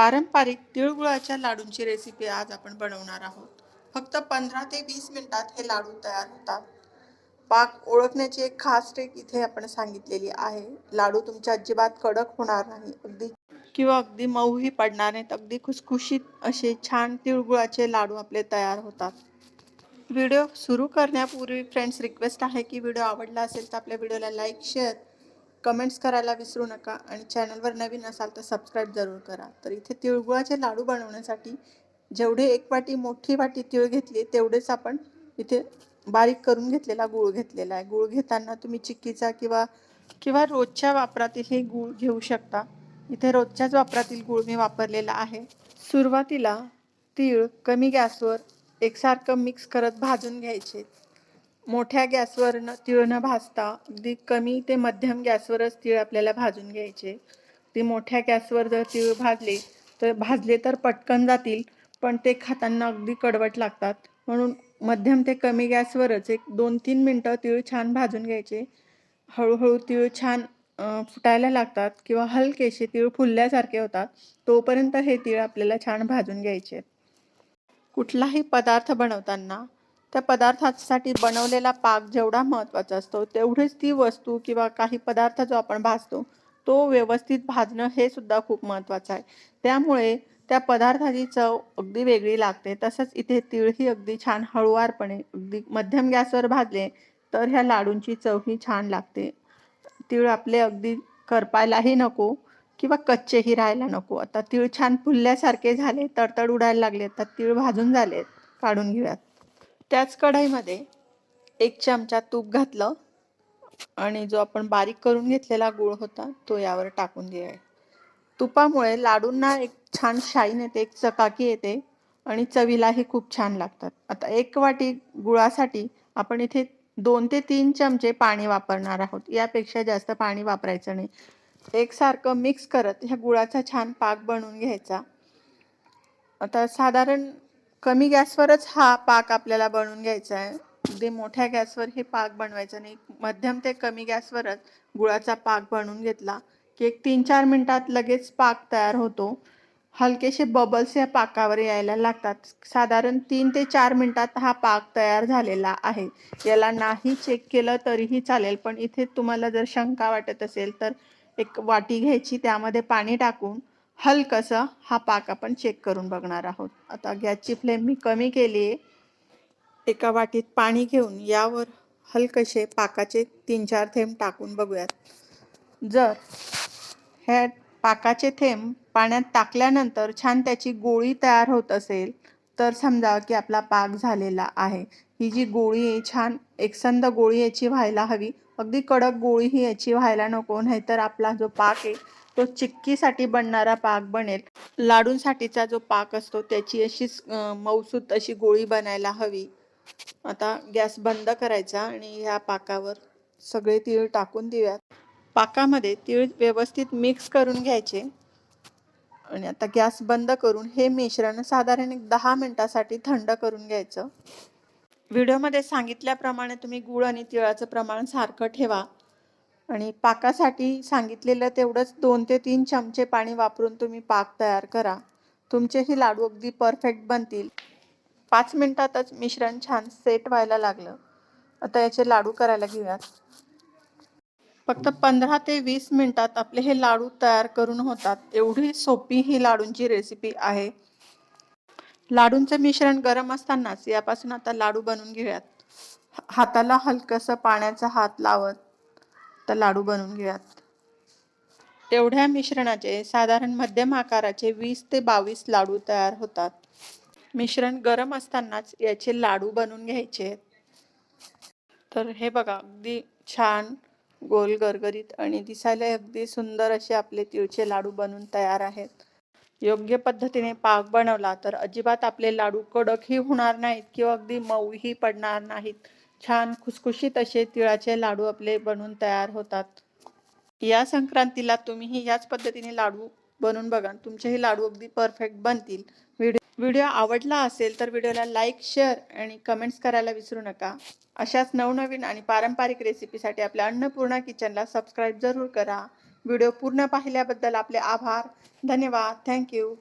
पारंपरिक तिळगुळाच्या लाडूंची रेसिपी आज आपण बनवणार आहोत. फक्त पंधरा ते वीस मिनिटात हे लाडू तयार होतात. पाक ओळखण्याची एक खास ट्रिक इथे आपण सांगितलेली आहे. लाडू तुमच्या अजिबात कडक होणार नाही. अगदी किंवा अगदी मऊही पडणार नाहीत. अगदी खुसखुशीत असे छान तिळगुळाचे लाडू आपले तयार होतात. व्हिडिओ सुरू करण्यापूर्वी फ्रेंड्स रिक्वेस्ट आहे की व्हिडिओ आवडला असेल तर आपल्या व्हिडिओला लाईक शेअर कमेंट्स करायला विसरू नका आणि चॅनलवर नवीन असाल तर सबस्क्राईब जरूर करा. तर इथे तिळगुळाचे लाडू बनवण्यासाठी जेवढे एक वाटी मोठी वाटी तिळ घेतली तेवढेच आपण इथे बारीक करून घेतलेला गूळ घेतलेला आहे. गूळ घेताना तुम्ही चिक्कीचा किंवा किंवा रोजच्या वापरातील हे गूळ घेऊ शकता. इथे रोजच्याच वापरातील गूळ मी वापरलेला आहे. सुरुवातीला तीळ कमी गॅसवर एकसारखं मिक्स करत भाजून घ्यायचे. मोठ्या गॅसवर न तीळ न भाजता अगदी कमी ते मध्यम गॅसवरच तीळ आपल्याला भाजून घ्यायचे. ती मोठ्या गॅसवर जर तीळ भाजले तर भाजले तर पटकन जातील पण ते खाताना अगदी कडवट लागतात. म्हणून मध्यम ते कमी गॅसवरच एक दोन तीन मिनटं तीळ छान भाजून घ्यायचे. हळूहळू तीळ छान फुटायला लागतात किंवा हलकेसे तीळ फुलल्यासारखे होतात तोपर्यंत हे तीळ आपल्याला छान भाजून घ्यायचे. आहेत. कुठलाही पदार्थ बनवताना त्या पदार्थासाठी बनवलेला पाक जेवढा महत्त्वाचा असतो तेवढीच ती वस्तू किंवा काही पदार्थ जो आपण भाजतो तो व्यवस्थित भाजणं हे सुद्धा खूप महत्त्वाचं आहे. त्यामुळे त्या पदार्थाची चव अगदी वेगळी लागते. तसंच इथे तिळही अगदी छान हळुवारपणे अगदी मध्यम गॅसवर भाजले तर ह्या लाडूंची चवही छान लागते. तीळ आपले अगदी करपायलाही नको किंवा कच्चेही राहायला नको. आता तीळ छान फुलल्यासारखे झाले तडतड उडायला लागले तर तीळ भाजून झालेत काढून घेऊयात. त्याच कढाईमध्ये एक चमचा तूप घातलं आणि जो आपण बारीक करून घेतलेला गूळ होता तो यावर टाकून घेऊया तुपामुळे लाडूंना एक छान शाईन येते एक चकाकी येते आणि चवीलाही खूप छान लागतात. आता एक वाटी गुळासाठी आपण इथे दोन ते तीन चमचे पाणी वापरणार आहोत. यापेक्षा जास्त पाणी वापरायचं नाही. एकसारखं मिक्स करत ह्या गुळाचा छान पाक बनवून घ्यायचा. आता साधारण कमी गॅसवरच हा पाक आपल्याला बनवून घ्यायचा आहे. अगदी मोठ्या गॅसवर हे पाक बनवायचा नाही मध्यम ते कमी गॅसवरच गुळाचा पाक बनवून घेतला की एक तीन चार मिनटात लगेच पाक तयार होतो. हलकेसे बबल्स या पाकावर यायला लागतात. साधारण तीन ते चार मिनटात हा पाक तयार झालेला आहे. याला नाही चेक केलं तरीही चालेल पण इथे तुम्हाला जर शंका वाटत असेल तर एक वाटी घ्यायची त्यामध्ये पाणी टाकून हलकसं हा पाक आपण चेक करून बघणार आहोत. आता गॅसची फ्लेम मी कमी केली आहे. एका वाटीत पाणी घेऊन यावर हलकसे पाकाचे तीन चार थेंब टाकून बघूयात. जर ह्या पाकाचे थेंब पाण्यात टाकल्यानंतर छान त्याची गोळी तयार होत असेल तर समजा की आपला पाक झालेला आहे. ही जी गोळी आहे छान एकसंद गोळी याची व्हायला हवी. अगदी कडक गोळी ही याची व्हायला नको नाहीतर आपला जो पाक आहे तो चिक्कीसाठी बनणारा पाक बनेल. लाडूंसाठीचा जो पाक असतो त्याची अशीच मौसूत अशी गोळी बनायला हवी. आता गॅस बंद करायचा आणि ह्या पाकावर सगळे तीळ टाकून देऊयात. पाकामध्ये तीळ व्यवस्थित मिक्स करून घ्यायचे. आणि आता गॅस बंद करून हे मिश्रण साधारण एक दहा मिनटासाठी थंड करून घ्यायचं. व्हिडिओमध्ये सांगितल्याप्रमाणे तुम्ही गूळ आणि तिळाचं प्रमाण सारखं ठेवा. आणि पाकासाठी सांगितलेलं तेवढंच दोन ते तीन चमचे पाणी वापरून तुम्ही पाक तयार करा. तुमचेही लाडू अगदी परफेक्ट बनतील. पाच मिनटातच मिश्रण छान सेट व्हायला लागलं. आता याचे लाडू करायला घेऊयात. फक्त पंधरा ते वीस मिनटात आपले हे लाडू तयार करून होतात. एवढी सोपी ही लाडूंची रेसिपी आहे. लाडूंचं मिश्रण गरम असतानाच यापासून आता लाडू बनवून घेऊयात. हा- हाताला हलकसं पाण्याचा हात लावत. तर लाडू बनवून घेऊयात. तेवढ्या मिश्रणाचे साधारण मध्यम आकाराचे वीस ते बावीस लाडू तयार होतात. मिश्रण गरम असतानाच याचे लाडू बनवून घ्यायचे. तर हे बघा अगदी छान गोल गरगरीत आणि दिसायला अगदी सुंदर असे आपले तिळचे लाडू बनून तयार आहेत. योग्य पद्धतीने पाक बनवला तर अजिबात आपले लाडू कडकही होणार नाहीत किंवा अगदी मऊही पडणार नाहीत. छान खुसखुशीत असे तिळाचे लाडू आपले बनून तयार होतात. या संक्रांतीला तुम्हीही याच पद्धतीने लाडू बनवून बघा. तुमचेही लाडू अगदी परफेक्ट बनतील. व्हिडिओ व्हिडिओ आवडला असेल तर व्हिडिओला लाईक शेअर आणि कमेंट्स करायला विसरू नका. अशाच नवनवीन आणि पारंपरिक रेसिपीसाठी आपल्या अन्नपूर्णा किचनला सबस्क्राईब जरूर करा. व्हिडिओ पूर्ण पाहिल्याबद्दल आपले आभार. धन्यवाद. थँक्यू